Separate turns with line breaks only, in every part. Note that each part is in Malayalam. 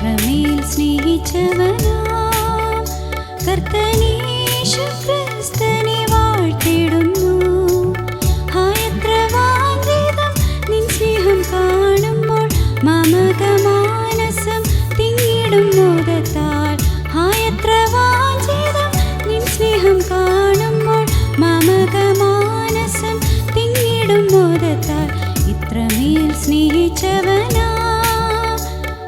മാത്രമേൽ സ്നേഹിച്ചവനാ. കർത്തനീശു ക്രിസ്തനെ വാഴ്ത്തിടുന്നു എത്ര വാഗ്വേദം നിൻ സ്നേഹം കാണുമ്പോൾ മമക മാനസം തിങ്ങിടും മോദത്താൽ ഹായത്ര വാഞ്ചിതം നിൻ സ്നേഹം കാണുമ്പോൾ മമക മാനസം തിങ്ങിടും മോദത്താൽ ഇത്രമേൽ സ്നേഹിച്ചവനാ.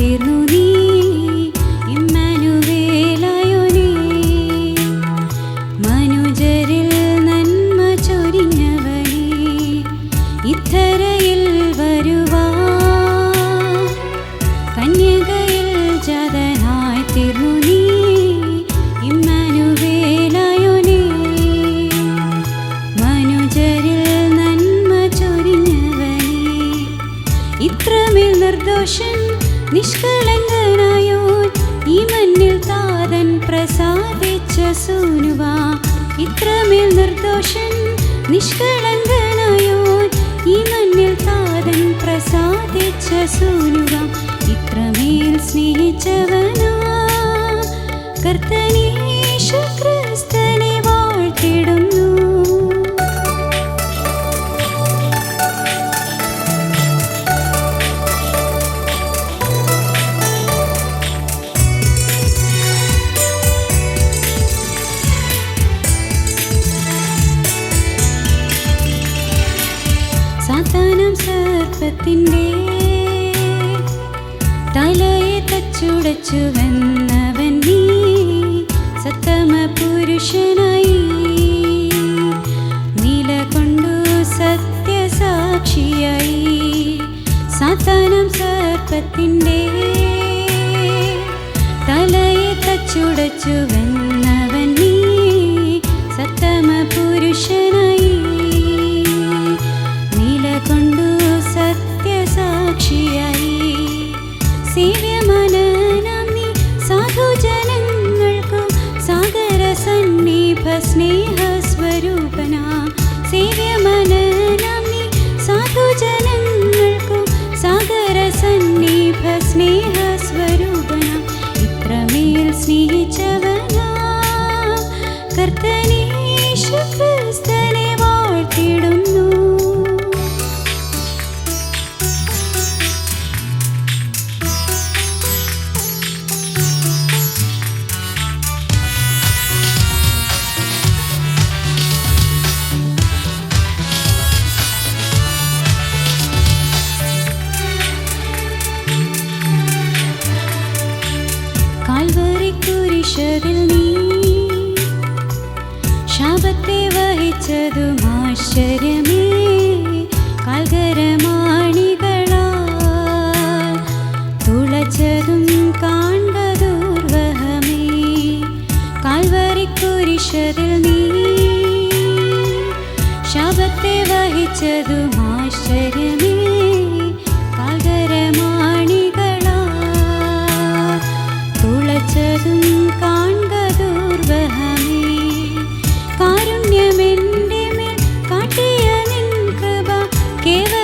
തീർന്നു ഇത്തരയിൽ വരുവാ. കന്യകയിൽ ജാതനായി തീർന്നു നിഷ്കളങ്കനായോ ഈ മണ്ണിൽ താതൻ പ്രസാദിച്ച സൂനുവ. ഇത്രമേൽ നിർദോഷൻ നിഷ്കളങ്കനായോ ഈ മണ്ണിൽ താതൻ പ്രസാദിച്ച സൂനുവ. ഇത്രമേൽ സ്നേഹിച്ചവനാ കർത്തനീശു സാത്താനം സർപ്പത്തിന്റെ തലയെ തച്ചുടച്ചു വന്നവൻ നീ സത്തമ പുരുഷനായി. നിലകൊണ്ടു സത്യസാക്ഷിയായി. സാത്താനം സർപ്പത്തിന്റെ തലയെ തച്ചുടച്ചു स्वरूपना सेव्यमन കുരിശതിൽ നീ. ശാപത്തെ വഹിച്ചതും ആശ്ചര്യമേ. കാൽകരമാണികളാൽ Even.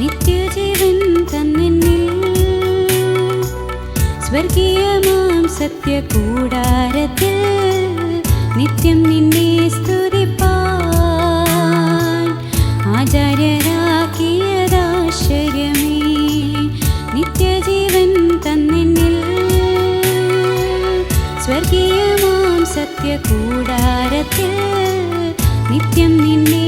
നിത്യജീവൻ തന്നിൽ സ്വർഗീയമാം സത്യകൂടാരത്തിൽ നിത്യം നിന്നെ സ്തുതിപ്പാൻ ആചാര്യരാക്കിയതാശ്ചര്യമേ. നിത്യജീവൻ സ്വർഗീയമാം സത്യകൂടാരത്തിൽ നിത്യം നിന്നെ